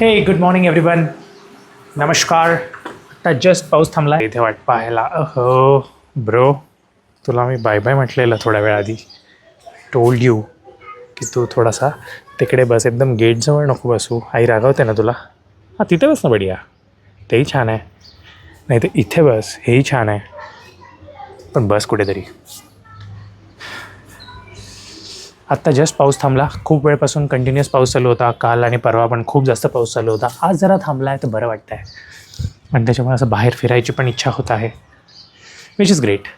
हे good morning everyone नमस्कार आता जस्ट पाऊस थांबला इथे वाट पाहायला. अहो ब्रो तुला मी बाय बाय म्हटलेलं थोड्या वेळ आधी टोल्ड यू की तू थोडासा तिकडे बस एकदम गेटजवळ नको बसू. आई रागवते ना तुला? हां तिथे बस ना बढिया. तेही छान आहे. नाही तर इथे बस हेही छान आहे. पण बस कुठेतरी. आत्ता जस्ट पाऊस थांबला. खूप वेळपासून कंटिन्युअस पाऊस चालू होता. काल आणि परवा पण खूप जास्त पाऊस चालू होता. आज जरा थांबला आहे तर बरं वाटतं आहे आणि त्याच्यामुळे असं बाहेर फिरायची पण इच्छा होत आहे. विच इज ग्रेट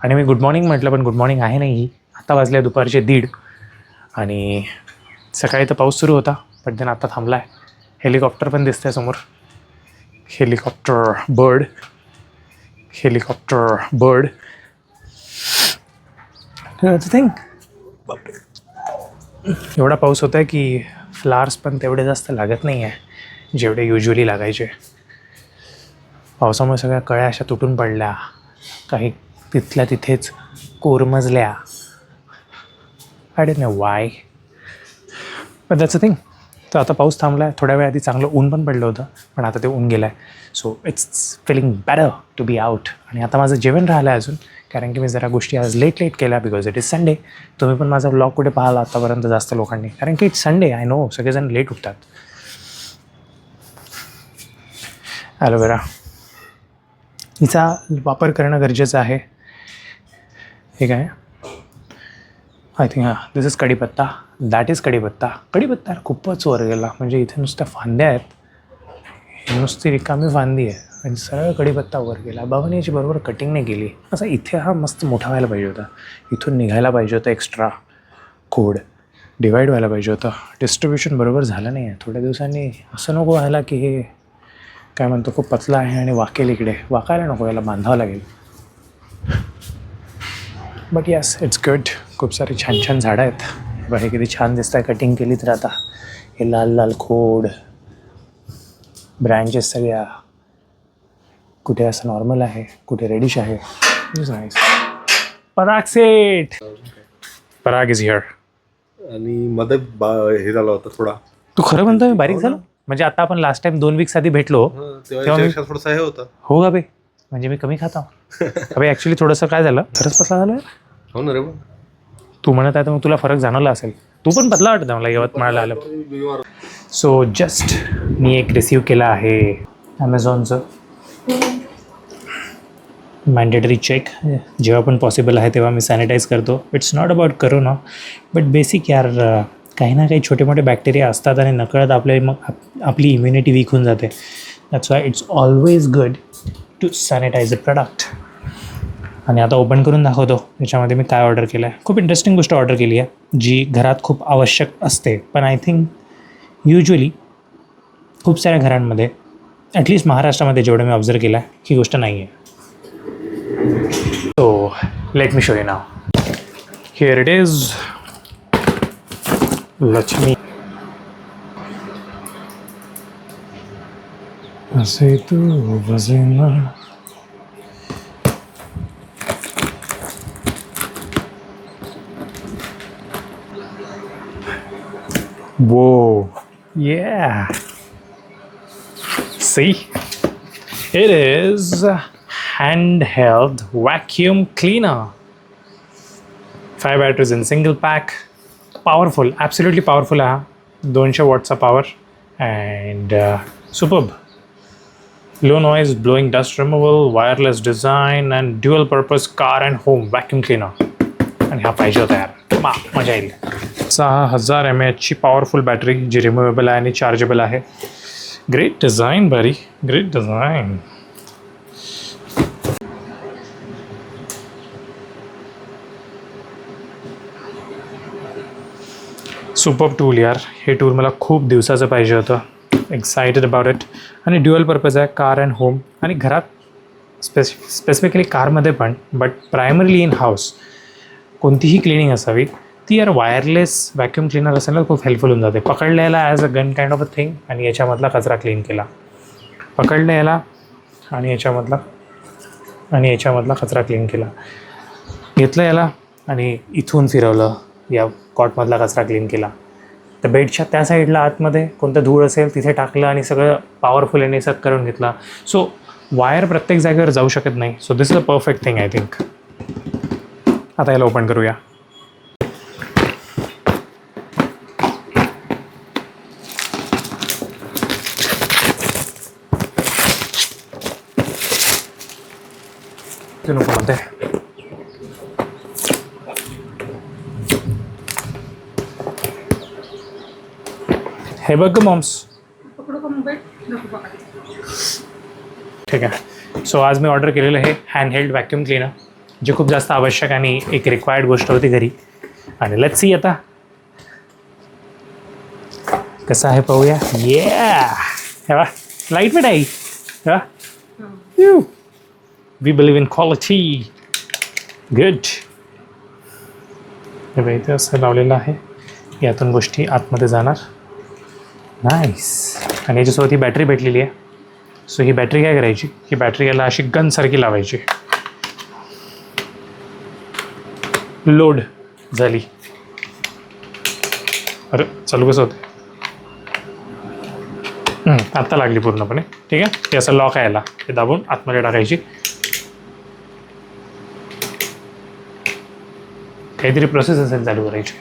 आणि मी गुड मॉर्निंग म्हटलं पण गुड मॉर्निंग आहे नाही. आत्ता वाजले दुपारचे दीड. आणि सकाळी तर पाऊस सुरू होता पण देन आत्ता थांबला आहे हेलिकॉप्टर पण दिसतंय समोर. Helicopter bird helicopter bird think एवढा पाऊस होता आहे की फ्लावर्स पण तेवढे जास्त लागत नाही आहे जेवढे युजली लागायचे. पावसामुळे सगळ्या कळ्या अशा तुटून पडल्या. काही तिथल्या तिथेच कोरमजल्या. आय डोंट नो वाय पण दॅट्स अ थिंग तर आता पाऊस थांबला आहे थोड्या वेळ आधी चांगलं ऊन पण पडलं होतं पण आता ते ऊन गेलं आहे so it's feeling better to be out आणि आता माझं जेवण राहिलं आहे अजून. कारण की मी जरा गोष्टी आज लेट लेट केल्या बिकॉज इट इज संडे तुम्ही पण माझा ब्लॉग कुठे पाहिला आतापर्यंत जास्त लोकांनी? कारण की इट्स संडे आय नो सगळेजण लेट उठतात. ॲलोवेरा हिचा वापर करणं गरजेचं आहे. ठीक आहे आय थिंक हां this is kadhipatta. That is kadhipatta. कढीपत्ता खूपच वर गेला. म्हणजे इथे नुसत्या फांद्या आहेत. नुसती रिकामी फांदी आहे. आणि सरळ कढीपत्ता वर गेला. बाबाने याची बरोबर कटिंग नाही केली असा इथे हा मस्त मोठा व्हायला पाहिजे होता. इथून निघायला पाहिजे होतं एक्स्ट्रा कोड डिवाईड व्हायला पाहिजे होता. डिस्ट्रीब्युशन बरोबर झालं नाही आहे थोड्या दिवसांनी असं नको व्हायला की हे काय म्हणतो खूप पतला आहे आणि वाकेल इकडे. वाकायला नको याला बांधावं लागेल. बट यस इट्स गुड खूप सारी छान छान झाडं आहेत. बघा हे किती छान दिसत आहे कटिंग केली तर आता. हे लाल लाल खोड ब्रँचेस सगळ्या. कुठे असं नॉर्मल आहे कुठे रेडिश आहे. Parag set Parag is here आणि बा- हे झाला होता थोडा. तू खरं म्हणतोय मी बारीक झालं? म्हणजे आता आपण लास्ट टाइम दोन वीक्स आधी भेटलो हं, तेव्हा तेव्हा मी- याच्यापेक्षा थोडासा हे होता. हो का बे? म्हणजे मी कमी खाता. अबे ॲक्च्युली थोडंसं काय झालं? खरंच पतला झालं? हो ना रे बा. तू म्हणत आहे तर मग तुला फरक जाणवला असेल. तू पण पतला वाटतं मला यवतमाळला आलं. सो जस्ट मी एक रिसीव केला आहे ॲमेझॉनचं मॅन्डेटरी चेक जेव्हा पण पॉसिबल आहे तेव्हा मी सॅनिटाईज करतो. It's not about corona but basic यार काही ना काही छोटे मोठे बॅक्टेरिया असतात आणि नकळत आपले मग आपली इम्युनिटी वीक होऊन जाते. That's why it's always good to sanitize a product आणि आता ओपन करून दाखवतो याच्यामध्ये मी काय ऑर्डर केलं आहे खूप इंटरेस्टिंग गोष्ट ऑर्डर केली आहे जी घरात खूप आवश्यक असते. पण आय थिंक युजली खूप साऱ्या घरांमध्ये ॲटलिस्ट महाराष्ट्रामध्ये जेवढं मी ऑब्झर्व केलं आहे ही गोष्ट नाही आहे So let me show you now. Here it is. Lakshmi. Asetu Vazena. Whoa. Yeah. See? It is handheld vacuum cleaner. Five batteries in single pack. Powerful, absolutely powerful आहे हा दोनशे वॉटचा power and superb low noise blowing dust removal wireless design and dual purpose car and home vacuum cleaner आणि हा पाहिजे होता यार मा मजा येईल सहा हजार एम एचची पॉवरफुल बॅटरी जी रिमुवेबल आहे आणि चार्जेबल आहे ग्रेट डिझाईन बरी ग्रेट डिझाईन सुपर टूल यार हे टूल मला खूप दिवसाचं पाहिजे होतं. एक्सायटेड अबाउट इट आणि ड्युअल पर्पज आहे कार अँड होम आणि घरात स्पेसि स्पेसिफिकली कारमध्ये पण बट प्रायमरीली इन हाऊस कोणतीही क्लिनिंग असावी ती यार वायरलेस व्हॅक्यूम क्लिनर असेल ना खूप हेल्पफुल होऊन जाते. पकडलेला याला as a gun kind of a thing आणि याच्यामधला कचरा क्लीन केला. पकडलं याला आणि याच्यामधला आणि याच्यामधला कचरा क्लीन केला. घेतलं याला आणि इथून फिरवलं. या कॉटमधला कचरा क्लीन केला. तर बेडच्या त्या साईडला आतमध्ये कोणतं धूळ असेल तिथे टाकलं आणि सगळं पॉवरफुल याने सग करून घेतला. सो वायर प्रत्येक जागेवर जाऊ शकत नाही. So this is a perfect thing I think आता याला ओपन करूया. ते नको म्हणते. हे बघ मॉम्स. ठीक आहे. सो आज मी ऑर्डर केलेलं आहे हँडहेल्ड व्हॅक्युम क्लीनर जे खूप जास्त आवश्यक आणि एक रिक्वायर्ड गोष्ट होती घरी. आणि लेट्स सी आता. कसं आहे पाहूया? ये हे लाइट वेट आहे हे? You we believe in quality good हे इथे असं लावलेलं आहे. यातून गोष्टी आतमध्ये जाणार. नाईस आणि याच्यासोबत ही बॅटरी भेटलेली आहे. सो ही बॅटरी काय करायची? ही बॅटरी याला अशी गनसारखी लावायची. लोड झाली. अरे चालू कसं होतं आत्ता लागली पूर्णपणे. ठीक आहे? ते असं लॉक आहे याला. हे दाबून आतमध्ये टाकायची. काहीतरी प्रोसेस असेल चालू करायची.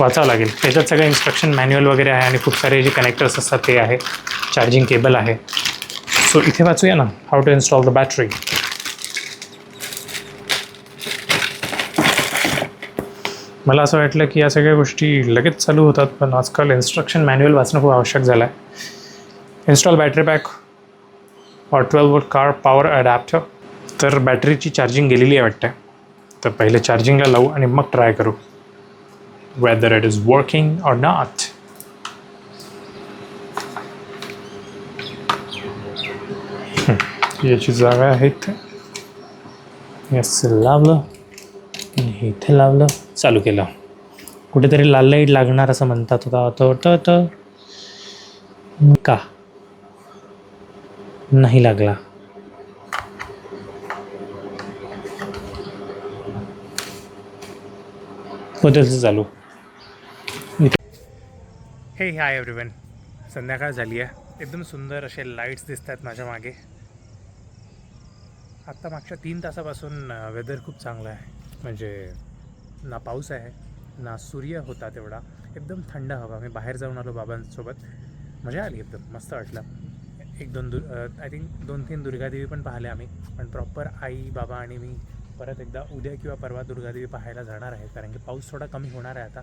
वाचावं लागेल. त्याच्यात सगळं इन्स्ट्रक्शन मॅन्युअल वगैरे आहे आणि खूप सारे जे कनेक्टर्स असतात ते आहे. चार्जिंग केबल आहे. सो इथे वाचूया ना. How to install the battery मला असं वाटलं की या सगळ्या गोष्टी लगेच चालू होतात पण आजकाल इन्स्ट्रक्शन मॅन्युअल वाचणं खूप आवश्यक झालं आहे install battery pack or twelve volt car power adapter तर बॅटरीची चार्जिंग गेलेली आहे वाटतं. तर पहिले चार्जिंगला लावू आणि मग ट्राय करू. Whether it is working or not. याची जागा आहे इथे यस लावलं. आणि हे इथे लावलं. चालू केलं. कुठेतरी लाल लाइट लागणार असं म्हणतात होता तर तर तर का? नाही लागला. होतेच चालू. हे हाय एव्हरीवन संध्याकाळ झाली आहे. एकदम सुंदर असे लाईट्स दिसत आहेत माझ्या मागे. आत्ता मागच्या तीन तासापासून वेदर खूप चांगलं आहे. म्हणजे ना पाऊस आहे ना सूर्य होता तेवढा. एकदम थंड हवा. मी बाहेर जाऊन आलो बाबांसोबत. मजा आली एकदम. मस्त वाटलं. एक दोन दु आय थिंक दोन तीन दुर्गादेवी पण पाहिल्या आम्ही. पण प्रॉपर आई बाबा आणि मी परत एकदा उद्या किंवा परवा दुर्गादेवी पाहायला जाणार आहे. कारण की पाऊस थोडा कमी होणार आहे आता.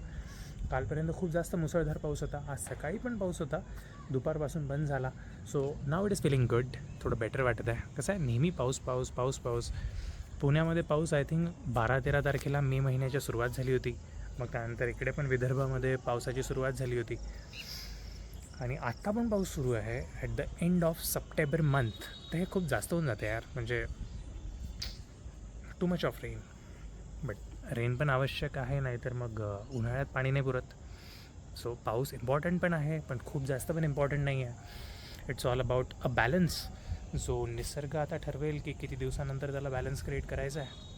कालपर्यंत खूप जास्त मुसळधार पाऊस होता. आज सकाळी पण पाऊस होता. दुपारपासून बंद झाला. So now it is feeling good थोडं बेटर वाटत आहे. कसं आहे? नेहमी पाऊस पाऊस पाऊस पाऊस. पुण्यामध्ये पाऊस आय थिंक बारा तेरा तारखेला मे महिन्याच्या सुरुवात झाली होती. मग त्यानंतर इकडे पण विदर्भामध्ये पावसाची सुरुवात झाली होती. आणि आत्ता पण पाऊस सुरू आहे. At the end of September month तर हे खूप जास्त होऊन जाते यार. म्हणजे too much of rain but rain पण आवश्यक आहे नाहीतर मग उन्हाळ्यात पाणी नाही पुरत. सो पाऊस इम्पॉर्टंट पण आहे पण खूप जास्त पण इम्पॉर्टंट नाही आहे. It's all about a balance जो निसर्ग आता ठरवेल की किती दिवसानंतर त्याला बॅलन्स क्रिएट करायचा आहे.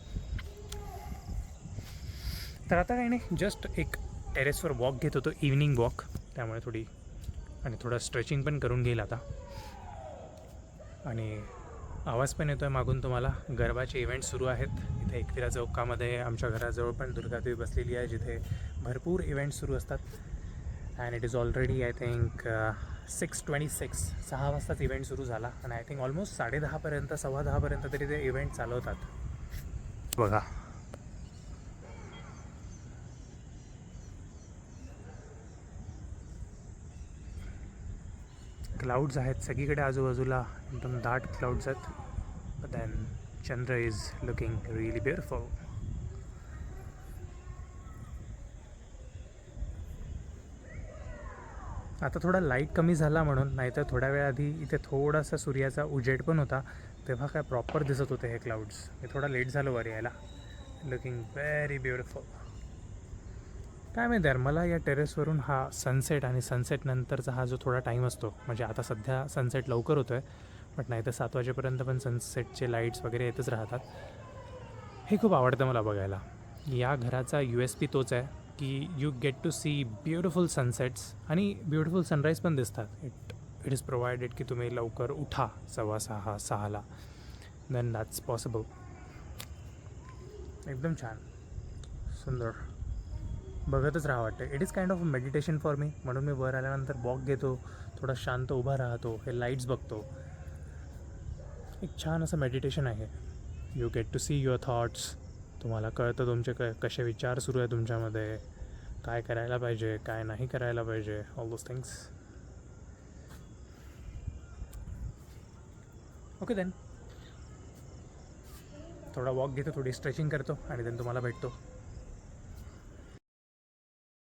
तर आता काही नाही जस्ट एक टेरेसवर वॉक घेत होतो इव्हनिंग वॉक त्यामुळे थोडी आणि थोडं स्ट्रेचिंग पण करून घेईल आता. आणि आवाज पण येतो आहे मागून तुम्हाला गरबाचे इव्हेंट सुरू आहेत. इथे एकविरा चौकामध्ये आमच्या घराजवळ पण दुर्गादेवी बसलेली आहे जिथे भरपूर इव्हेंट सुरू असतात. And it is already I think six twenty six सहा वाजताच इव्हेंट सुरू झाला. आणि आय थिंक ऑलमोस्ट साडेदहापर्यंत सव्वा दहापर्यंत तरी ते इव्हेंट चालवतात. बघा. क्लाउड्स आहेत. सगळीकडे आजूबाजूला एकदम दाट क्लाउड्स आहेत. Then chandra is looking really beautiful. आता थोडा लाइट कमी झाला म्हणून नाहीतर थोड्या वेळ आधी इथे थोडासा सूर्याचा उजेड पण होता तेव्हा काय प्रॉपर दिसत होते हे क्लाउड्स हे थोडा लेट झालं वर यायला. लुकिंग व्हेरी ब्युटिफुल काय माहिती यार मला या टेरेसवरून हा सनसेट आणि सनसेट नंतरचा हा जो थोडा टाईम असतो म्हणजे आता सध्या सनसेट लवकर होतो आहे बट नाही तर सात वाजेपर्यंत पण सनसेटचे लाईट्स वगैरे येतच राहतात. हे खूप आवडतं मला बघायला. या घराचा यू एस पी तोच आहे की you get to see beautiful sunsets आणि ब्युटिफुल सनराईज पण दिसतात. इट इट इज प्रोव्हायडेड की तुम्ही लवकर उठा सव्वा सहा सहाला. देन दॅट्स पॉसिबल एकदम छान. सुंदर. बघतच राहा वाटतं. It is kind of meditation for me म्हणून मी वर आल्यानंतर वॉक घेतो थोडा शांत उभा राहतो हे लाईट्स बघतो. एक छान असं मेडिटेशन आहे. You get to see your thoughts तुम्हाला कळतं तुमचे क कसे विचार सुरू आहे तुमच्यामध्ये. काय करायला पाहिजे काय नाही करायला पाहिजे all those things okay then थोडा वॉक घेतो थोडी स्ट्रेचिंग करतो आणि देन तुम्हाला भेटतो.